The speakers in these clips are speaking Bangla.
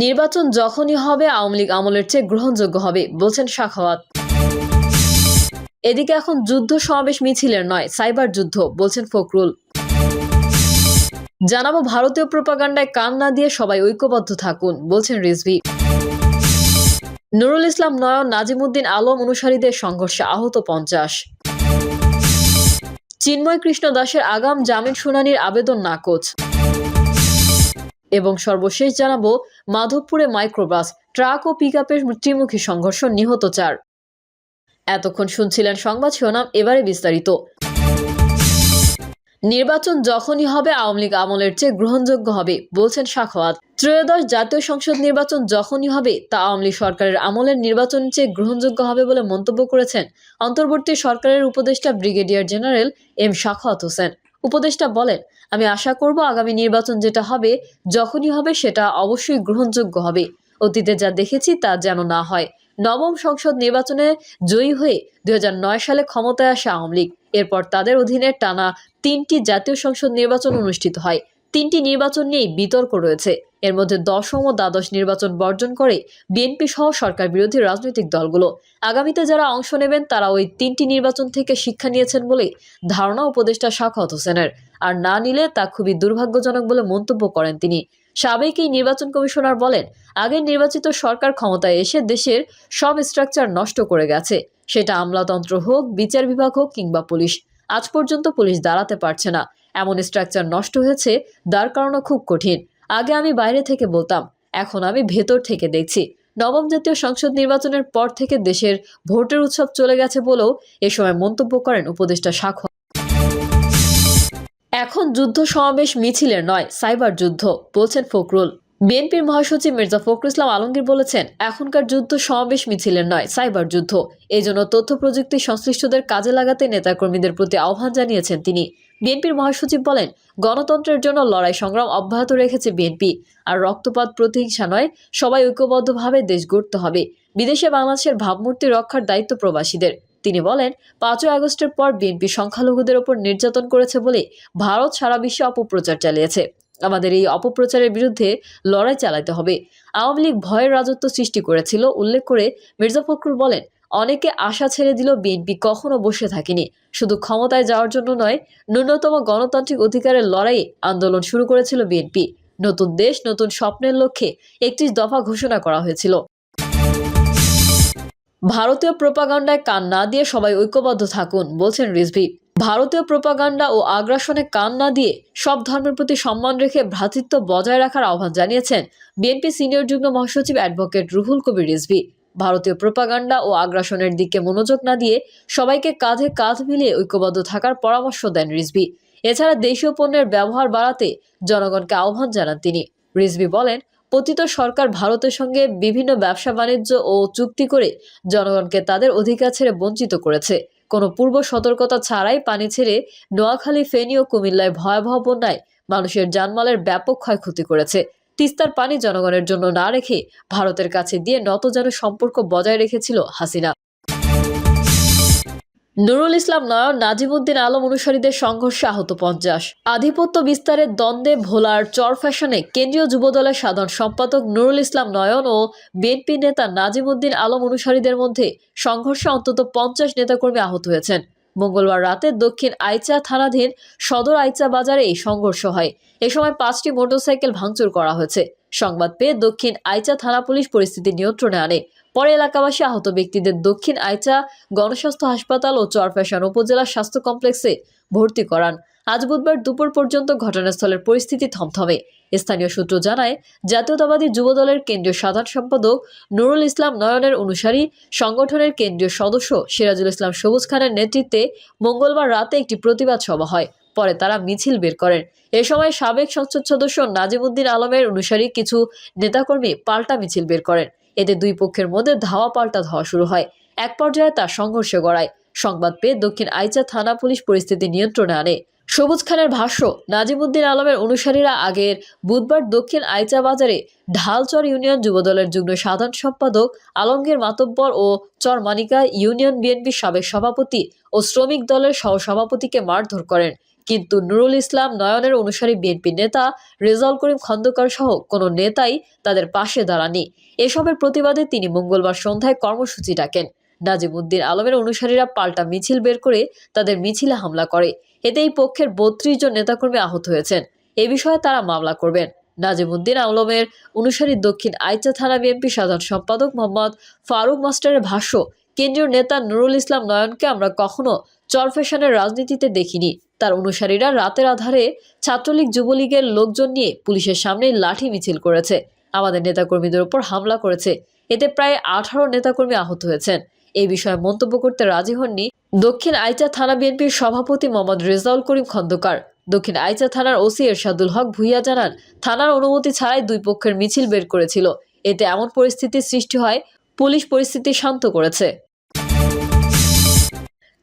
নির্বাচন যখনই হবে, আওয়ামী লীগ আমলের চেয়ে গ্রহণযোগ্য হবে, বলছেন শাখাওয়াত। এদিকে এখন যুদ্ধ সমাবেশ মিছিলের নয়, সাইবার যুদ্ধ, বলছেন ফখরুল। জানাব ভারতীয় প্রোপাগান্ডায় কান না দিয়ে সবাই ঐক্যবদ্ধ থাকুন, বলছেন রিজভি। নুরুল ইসলাম নয়ন, নাজিমুদ্দিন আলম অনুসারীদের সংঘর্ষে আহত পঞ্চাশ। চিন্ময় কৃষ্ণ দাসের আগাম জামিন শুনানির আবেদন নাকচ। এবং সর্বশেষ জানাব, মাধবপুরে মাইক্রোবাস ট্রাক ও পিকআপের ত্রিমুখী সংঘর্ষ নিহত চার। এতক্ষণ শুনছিলেন সংবাদ শিরোনাম, এবারে বিস্তারিত। নির্বাচন যখনই হবে, আওয়ামী লীগ আমলের চেয়ে গ্রহণযোগ্য হবে, বলছেন শাখওয়াত। ত্রয়োদশ জাতীয় সংসদ নির্বাচন যখনই হবে, তা আওয়ামী লীগ সরকারের আমলের নির্বাচন চেয়ে গ্রহণযোগ্য হবে বলে মন্তব্য করেছেন অন্তর্বর্তী সরকারের উপদেষ্টা brigadier general M Shakhawat Hossain. উপদেষ্টা বলেন, আমি আশা করব আগামী নির্বাচন যেটা হবে, যখনই হবে সেটা অবশ্যই গ্রহণযোগ্য হবে। অতীতে যা দেখেছি তা যেন না হয়। নবম সংসদ নির্বাচনে জয়ী হয়ে দুই হাজার নয় সালে ক্ষমতায় আসে আওয়ামী লীগ। এরপর তাদের অধীনে টানা তিনটি জাতীয় সংসদ নির্বাচন অনুষ্ঠিত হয়। তিনটি নির্বাচন নিয়েই বিতর্ক রয়েছে। এর মধ্যে দশম ও দ্বাদশ নির্বাচন বর্জন করে বিএনপি সহ সরকার বিরোধী রাজনৈতিক দলগুলো। আগামীতে যারা অংশ নেবেন, তারা ওই তিনটি নির্বাচন থেকে শিক্ষা নিয়েছেন বলে ধারণা উপদেষ্টা শাখাত হোসেনের। আর না নিলে তা খুবই দুর্ভাগ্যজনক বলে মন্তব্য করেন তিনি। সাবেক এই নির্বাচন কমিশনার বলেন আগের নির্বাচিত সরকার ক্ষমতায় এসে দেশের সব স্ট্রাকচার নষ্ট করে গেছে। সেটা আমলাতন্ত্র হোক, বিচার বিভাগ হোক কিংবা পুলিশ। আজ পর্যন্ত পুলিশ দাঁড়াতে পারছে না। এমন স্ট্রাকচার নষ্ট হয়েছে, দাঁড় করানো খুব কঠিন। আগে আমি বাইরে থেকে বলতাম, এখন আমি ভেতর থেকে দেখছি। নবম জাতীয় সংসদ নির্বাচনের পর থেকে দেশের ভোটের উৎসব চলে গেছে বলেও এ সময় মন্তব্য করেন উপদেষ্টা শাখ এখন যুদ্ধ সমাবেশ মিছিলের নয়, সাইবার যুদ্ধ, বলছেন ফখরুল। বিএনপির মহাসচিব মির্জা ফখরুল ইসলাম আলমগীর বলেছেন, এখনকার যুদ্ধ সমাবেশ মিছিলের নয়, সাইবার যুদ্ধ। এই জন্য তথ্য প্রযুক্তি সংশ্লিষ্টদের কাজে লাগাতে নেতাকর্মীদের প্রতি আহ্বান জানিয়েছেন তিনি। বিএনপির মহাসচিব বলেন, গণতন্ত্রের জন্য লড়াই সংগ্রাম অব্যাহত রেখেছে বিএনপি। আর রক্তপাত প্রতিহিংসা নয়, সবাই ঐক্যবদ্ধভাবে দেশ গড়তে হবে। বিদেশে বাংলাদেশের ভাবমূর্তি রক্ষার দায়িত্ব প্রবাসীদের। তিনি বলেন, পাঁচই আগস্টের পর বিএনপি সংখ্যালঘুদের ওপর নির্যাতন করেছে বলে ভারত সারা বিশ্বে অপপ্রচার চালিয়েছে। আমাদের এই অপপ্রচারের বিরুদ্ধে লড়াই চালাতে হবে। আওয়ামী লীগ ভয়ের রাজত্ব সৃষ্টি করেছিল, উল্লেখ করে মির্জা ফখরুল বলেন, অনেকে আশা ছেড়ে দিল বিএনপি কখনো বসে থাকেনি। শুধু ক্ষমতায় যাওয়ার জন্য নয়, ন্যূনতম গণতান্ত্রিক অধিকারের লড়াইয়ে আন্দোলন শুরু করেছিল বিএনপি। নতুন দেশ, নতুন স্বপ্নের লক্ষ্যে একত্রিশ দফা ঘোষণা করা হয়েছিল। ভারতীয় প্রোপাগান্ডায় কান না দিয়ে সবাই ঐক্যবদ্ধ থাকুন, বলছেন রিজভি। ভারতীয় প্রোপাগান্ডা ও আগ্রাসনে কান না দিয়ে সব ধর্মের প্রতি সম্মান রেখে ভ্রাতৃত্ব বজায় রাখার আহ্বান জানিয়েছেন বিএনপি সিনিয়র যুগ্ম মহাসচিব অ্যাডভোকেট রুহুল কবির রিজভি। ভারতীয় প্রোপাগান্ডা ও আগ্রাসনের দিকে মনোযোগ না দিয়ে সবাইকে কাঁধে কাঁধ মিলিয়ে ঐক্যবদ্ধ থাকার পরামর্শ দেন রিজভি। এছাড়া দেশীয় পণ্যের ব্যবহার বাড়াতে জনগণকে আহ্বান জানান তিনি। রিজভি বলেন, পতিত সরকার ভারতের সঙ্গে বিভিন্ন ব্যবসা বাণিজ্য ও চুক্তি করে জনগণকে তাদের অধিকার ছেড়ে বঞ্চিত করেছে। কোনো পূর্ব সতর্কতা ছাড়াই পানি ছেড়ে নোয়াখালী, ফেনী ও কুমিল্লায় ভয়াবহ বন্যায় মানুষের জানমালের ব্যাপক ক্ষয়ক্ষতি করেছে। তিস্তার পানি জনগণের জন্য না রেখে ভারতের কাছে দিয়ে নত যেন সম্পর্ক বজায় রেখেছিল হাসিনা। নুরুল ইসলাম নয়ন নাজিমুদ্দিন আলম অনুসারীদের সংঘর্ষে আহত পঞ্চাশ। আধিপত্য বিস্তারের দ্বন্দ্বে ভোলার চর ফ্যাশনে কেন্দ্রীয় যুবদলের সাধারণ সম্পাদক নুরুল ইসলাম নয়ন ও বিএনপি নেতা নাজিমুদ্দিন আলম অনুসারীদের মধ্যে সংঘর্ষে অন্তত পঞ্চাশ নেতাকর্মী আহত হয়েছেন। মঙ্গলবার রাতে দক্ষিণ আইচা থানাধীন সদর আইচা বাজারে এই সংঘর্ষ হয়। এ সময় পাঁচটি মোটরসাইকেল ভাঙচুর করা হয়েছে। সংবাদ পেয়ে দক্ষিণ আইচা থানা পুলিশ পরিস্থিতি নিয়ন্ত্রণে আনে। পরে এলাকাবাসী আহত ব্যক্তিদের দক্ষিণ আইচা গণস্বাস্থ্য হাসপাতাল ও চরফ্যাশন উপজেলা স্বাস্থ্য কমপ্লেক্সে ভর্তি করান। আজ বুধবার দুপুর পর্যন্ত ঘটনাস্থলের পরিস্থিতি থমথমে। স্থানীয় সূত্র জানায়, জাতীয়তাবাদী যুবদলের কেন্দ্রীয় সাধারণ সম্পাদক নুরুল ইসলাম নয়নের অনুসারী সংগঠনের কেন্দ্রীয় সদস্য সিরাজুল ইসলাম সবুজ খানের নেতৃত্বে মঙ্গলবার রাতে একটি প্রতিবাদ সভা হয়। পরে তারা মিছিল বের করেন। এ সময় সাবেক সংসদ সদস্য নাজিমুদ্দিন আলমের অনুসারী কিছু নেতাকর্মী পাল্টা মিছিল বের করেন। এতে দুই পক্ষের মধ্যে ধাওয়া পাল্টা ধাওয়া শুরু হয়। এক পর্যায়ে তা সংঘর্ষে গড়ায়। সংবাদ পেয়ে দক্ষিণ আইচা থানা পুলিশ পরিস্থিতি নিয়ন্ত্রণে আনে। সবুজ খানের ভাষ্য, নাজিমুদ্দিন আলমের অনুসারীরা আগের বুধবার দক্ষিণ আইচা বাজারে ঢালচর ইউনিয়ন যুবদলের যুগ্ম সাধারণ সম্পাদক আলমগীর মাতব্বর ও চর চরমানিকা ইউনিয়ন বিএনপির সাবেক সভাপতি ও শ্রমিক দলের সহসভাপতিকে মারধর করেন। কিন্তু নুরুল ইসলাম নয়নের অনুসারী বিএনপি নেতা রেজাউল করিম খন্দকার সহ কোনো নেতাই তাদের পাশে দাঁড়ানি এসবের প্রতিবাদে তিনি মঙ্গলবার সন্ধ্যায় কর্মসূচি ডাকেন। নাজিমুদ্দিন আলমের অনুসারীরা পাল্টা মিছিল বের করে তাদের মিছিলে হামলা করে। এতে এই পক্ষের বত্রিশ জন নেতাকর্মী আহত হয়েছেন। এ বিষয়ে তারা মামলা করবেন। নাজিমুদ্দিন আলমের অনুসারী দক্ষিণ আইচা থানা বিএনপি সাধারণ সম্পাদক মোহাম্মদ ফারুক মাস্টারের ভাষ্য, কেন্দ্রীয় নেতা নুরুল ইসলাম নয়নকে আমরা কখনো চরফেশনের রাজনীতিতে দেখিনি। তার অনুসারীরা রাতের আধারে ছাত্রলীগ, যুবলীগের লোকজন নিয়ে পুলিশের সামনে লাঠি মিছিল করেছে। আমাদের নেতাকর্মীদের ওপর হামলা করেছে। এতে প্রায় আঠারো নেতাকর্মী আহত হয়েছেন। এই বিষয়ে মন্তব্য করতে রাজি হননি দক্ষিণ আইচা থানা বিএনপির সভাপতি মোহাম্মদ রেজাউল করিম খন্দকার। দক্ষিণ আইচা থানার ওসি এরশাদুল হক ভুইয়া জানান, থানার অনুমতি ছাড়াই দুই পক্ষের মিছিল বের করেছিল। এতে এমন পরিস্থিতির সৃষ্টি হয়, পুলিশ পরিস্থিতি শান্ত করেছে।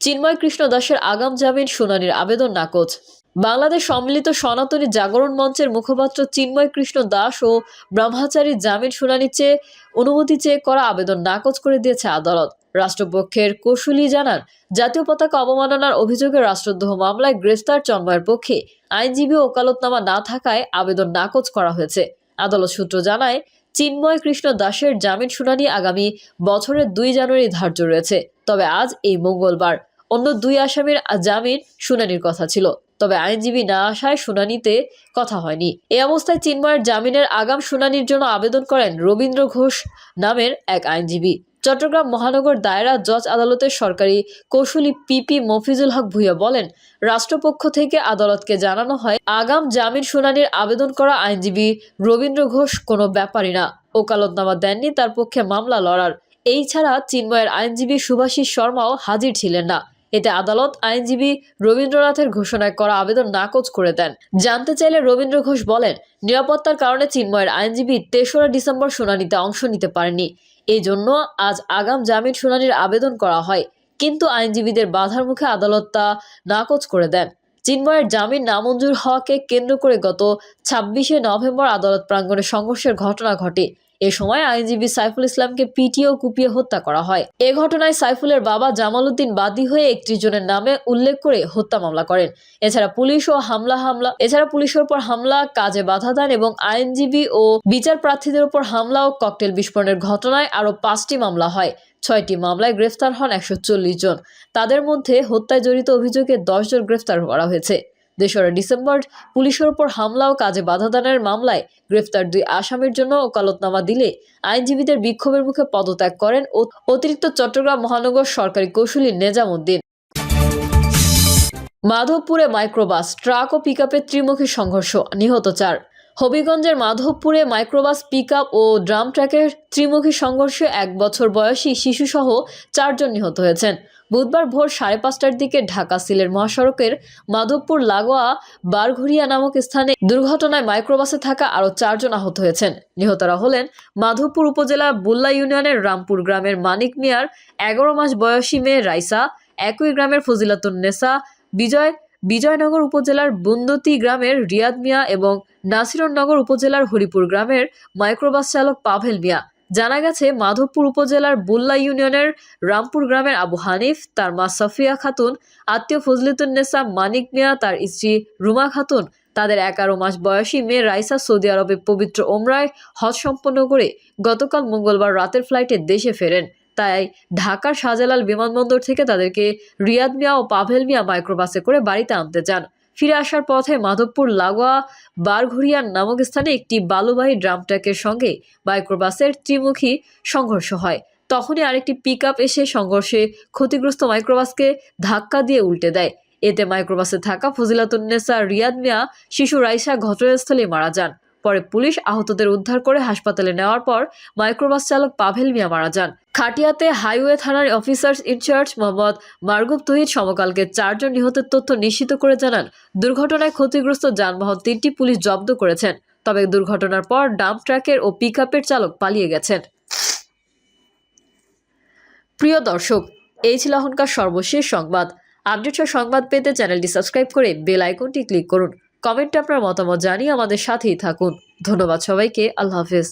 চিন্ময় কৃষ্ণ দাসের আগাম জামিন শুনানির আবেদন নাকচ। বাংলাদেশ সম্মিলিত সনাতনী জাগরণ মঞ্চের মুখপাত্র চিন্ময় কৃষ্ণ দাস ও ব্রহ্মাচারীর জামিন শুনানি চেয়ে অনুমতি চেয়ে করা আবেদন নাকচ করে দিয়েছে আদালত। রাষ্ট্রপক্ষের কৌশলী জানান, জাতীয় পতাকা অবমাননার অভিযোগে রাষ্ট্রদ্রোহ মামলায় গ্রেফতার চন্ময়ের পক্ষে আইনজীবী ওকালতনামা না থাকায় আবেদন নাকচ করা হয়েছে। আদালত সূত্র জানায়, চিন্ময় কৃষ্ণ দাসের জামিন শুনানি আগামী বছরের দুই জানুয়ারি ধার্য রয়েছে। তবে আজ এই মঙ্গলবার অন্য দুই আসামির জামিন শুনানির কথা ছিল। তবে আইনজীবী না আসায় শুনানিতে কথা হয়নি। এই অবস্থায় চিন্ময়ের জামিনের আগাম শুনানির জন্য আবেদন করেন রবীন্দ্র ঘোষ নামের এক আইনজীবী। চট্টগ্রাম মহানগর দায়রা জজ আদালতের সরকারি কৌশলী পিপি মফিজুল হক ভুইয়া বলেন, রাষ্ট্রপক্ষ থেকে আদালতকে জানানো হয়, আগাম জামিন শুনানির আবেদন করা আইনজীবী রবীন্দ্র ঘোষ কোনো ব্যাপারই না ওকালতনামা দেননি, তার পক্ষে মামলা লড়ার। এই ছাড়া চিন্ময়ের আইনজীবী সুভাষিস শর্মাও হাজির ছিলেন না। এতে আদালত আইনজীবী রবীন্দ্রনাথের ঘোষণায় করা আবেদন নাকচ করে দেন। জানতে চাইলে রবীন্দ্র ঘোষ বলেন, নিরাপত্তার কারণে চিন্ময়ের আইনজীবী তেসরা ডিসেম্বর শুনানিতে অংশ নিতে পারেননি এই জন্য আজ আগাম জামিন শুনানির আবেদন করা হয়। কিন্তু আইনজীবীদের বাধার মুখে আদালত তা নাকচ করে দেন। চিন্ময়ের জামিন নামঞ্জুর হওয়াকে কেন্দ্র করে গত ছাব্বিশে নভেম্বর আদালত প্রাঙ্গণে সংঘর্ষের ঘটনা ঘটে। এ সময় আইনজীবী সাইফুল ইসলামকে পিটিয়ে ও কুপিয়ে হত্যা করা হয়। এ ঘটনায় সাইফুলের বাবা জামাল উদ্দিন বাদী হয়ে একত্রিশ জনের নামে উল্লেখ করে হত্যা মামলা করেন। এছাড়া পুলিশ ও হামলা হামলা এছাড়া পুলিশের উপর হামলা, কাজে বাধা দান এবং আইনজীবী ও বিচার প্রার্থীদের উপর হামলা ও ককটেল বিস্ফোরণের ঘটনায় আরও পাঁচটি মামলা হয়। ছয়টি মামলায় গ্রেফতার হন একশো চল্লিশ জন। তাদের মধ্যে হত্যায় জড়িত অভিযোগে দশ জন গ্রেফতার করা হয়েছে। দেশরা ডিসেম্বর পুলিশের ওপর হামলা ও কাজে বাধা দানের মামলায় গ্রেফতার দুই আসামির জন্য ওকালতনামা দিলে আইনজীবীদের বিক্ষোভের মুখে পদত্যাগ করেন অতিরিক্ত চট্টগ্রাম মহানগর সরকারি কৌশলী নেজামুদ্দিন। মাধবপুরে মাইক্রোবাস, ট্রাক ও পিকআপের ত্রিমুখী সংঘর্ষ, নিহত চার। হবিগঞ্জের মাধবপুরে মাইক্রোবাস, পিকআপ ও ড্রাম ট্রাকের ত্রিমুখী সংঘর্ষে এক বছর বয়সী শিশুসহ চারজন নিহত হয়েছেন। বুধবার ভোর সাড়ে পাঁচটার দিকে ঢাকা সিলের মহাসড়কের মাধবপুর লাগোয়া বারঘুরিয়া নামক স্থানে দুর্ঘটনায় মাইক্রোবাসে থাকা আরও চারজন আহত হয়েছেন। নিহতরা হলেন মাধবপুর উপজেলা বুল্লা ইউনিয়নের রামপুর গ্রামের মানিক মিয়ার, এগারো মাস বয়সী মেয়ে রাইসা, একই গ্রামের ফজিলাতুন নেসা, বিজয়, বিজয়নগর উপজেলার বুন্দতি গ্রামের রিয়াদ মিয়া এবং নাসিরনগর উপজেলার হরিপুর গ্রামের মাইক্রোবাস চালক পাভেল মিয়া। জানা গেছে, মাধবপুর উপজেলার বুল্লা ইউনিয়নের রামপুর গ্রামের আবু হানিফ, তার মা সাফিয়া খাতুন, আত্মীয় ফজলিতুন্নেসা মানিক মিয়া, তার স্ত্রী রুমা খাতুন, তাদের এগারো মাস বয়সী মেয়ে রাইসা সৌদি আরবে পবিত্র ওমরায় হজ সম্পন্ন করে গতকাল মঙ্গলবার রাতের ফ্লাইটে দেশে ফেরেন। তাই ঢাকার শাহজালাল বিমানবন্দর থেকে তাদেরকে রিয়াদ মিয়া ও পাভেল মিয়া মাইক্রোবাসে করে বাড়িতে আনতে যান। ফিরে আসার পথে মাধবপুর লাগোয়া বারঘুরিয়ান নামক স্থানে একটি বালুবাহী ড্রাম ট্রাকের সঙ্গে মাইক্রোবাসের ত্রিমুখী সংঘর্ষ হয়। তখনই আরেকটি পিকআপ এসে সংঘর্ষে ক্ষতিগ্রস্ত মাইক্রোবাসকে ধাক্কা দিয়ে উল্টে দেয়। এতে মাইক্রোবাসে থাকা ফজিলাতুন্নেসা রিয়াদ মিয়া, শিশু রাইসা ঘটনাস্থলে মারা যান। পরে পুলিশ আহতদের উদ্ধার করে হাসপাতালে নেওয়ার পর মাইক্রোবাস চালক পাভেল মিয়া মারা যান। খাটিয়াতে হাইওয়ে থানার officers in charge Mohammad Marghub Tohid সমকালকে চারজন নিহতের তথ্য নিশ্চিত করে জানান, দুর্ঘটনায় ক্ষতিগ্রস্ত যানবাহন তিনটি পুলিশ জব্দ করেছেন, তবে দুর্ঘটনার পর ডাম্প ট্রাকের ও পিকআপের চালক পালিয়ে গেছেন। প্রিয় দর্শক, এই ছিল এখনকার সর্বশেষ সংবাদ। আপডেট সংবাদ পেতে চ্যানেলটি সাবস্ক্রাইব করে বেল আইকনটি ক্লিক করুন। কমেন্টে আপনার মতামত জানিয়ে আমাদের সাথেই থাকুন। ধন্যবাদ সবাইকে, আল্লাহ হাফেজ।